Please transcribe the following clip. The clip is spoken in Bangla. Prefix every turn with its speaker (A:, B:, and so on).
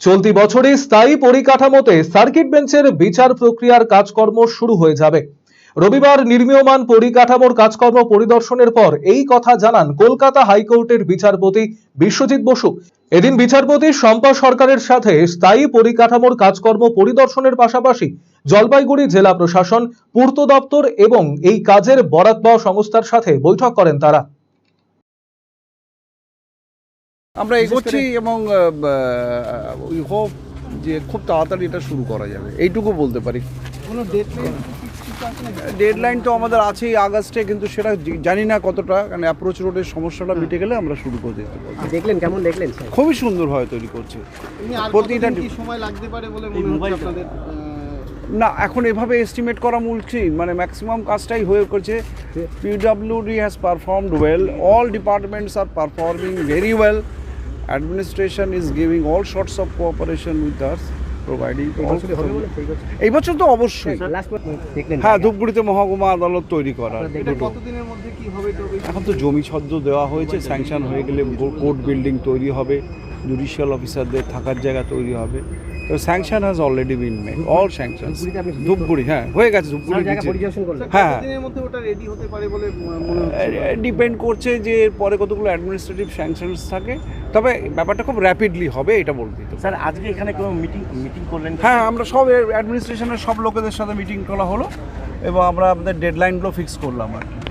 A: চলতি বছরে স্থায়ী পরিকাঠামোতে সার্কিট বেঞ্চের বিচার প্রক্রিয়ার কাজকর্ম শুরু হয়ে যাবে। রবিবার নির্মীয়মান পরিকাঠামোর কাজকর্ম পরিদর্শনের পর এই কথা জানান কলকাতা হাইকোর্টের বিচারপতি বিশ্বজিৎ বসু। এদিন বিচারপতি শম্পা সরকারের সাথে স্থায়ী পরিকাঠামোর কাজকর্ম পরিদর্শনের পাশাপাশি জলপাইগুড়ি জেলা প্রশাসন, পূর্ত দপ্তর এবং এই কাজের বরাত সংস্থার সাথে বৈঠক করেন তারা।
B: আমরা এগোচ্ছি এবং উই হোপ যে খুব তাড়াতাড়ি এটা শুরু করা যাবে। এইটুকু বলতে পারি।
C: কোনো নেই
B: ডেডলাইন তো আমাদের আছেই আগস্টে কিন্তু সেটা জানি না কতটা কারণ অ্যাপ্রোচ রোডের সমস্যাটা মিটে গেলে আমরা শুরু করে দিতে
D: দেখলেন কেমন দেখলেন
B: খুবই সুন্দরভাবে তৈরি করছে। প্রতিটা
C: সময় লাগতে পারে বলে মনে হচ্ছে আপনাদের?
B: না এখন এভাবে এস্টিমেট করা মুশকিল মানে ম্যাক্সিমাম কাজটাই হয়ে করছে PWD has performed well all departments are performing very well administration is giving all sorts of cooperation with us providing এই বছর তো অবশ্যই। হ্যাঁ ধূপগুড়িতে মহকুমা আদালত তৈরি করার
C: এটা
B: দুটো।
C: কতদিনের মধ্যে কি হবে তবে?
B: এখন তো জমি ছদ্ম দেওয়া হয়েছে স্যাংশন হয়ে গেলে কোর্ট বিল্ডিং তৈরি হবে জুডিশিয়াল অফিসারদের থাকার জায়গা তৈরি হবে। তো sanction has already been made all sanction Dhupguri হ্যাঁ হয়ে গেছে ধূপগুড়ি হ্যাঁ ডিপেন্ড করছে যে পরে কতগুলো অ্যাডমিনিস্ট্রেটিভ স্যাংশনস থাকে তবে ব্যাপারটা খুব র্যাপিডলি হবে এটা বলতে তো
E: স্যার আজকে এখানে কোনো মিটিং মিটিং করলেন
B: হ্যাঁ আমরা সব অ্যাডমিনিস্ট্রেশনের সব লোকেদের সাথে মিটিং করা হলো এবং আমরা আমাদের ডেডলাইনগুলো ফিক্স করলাম আর কি।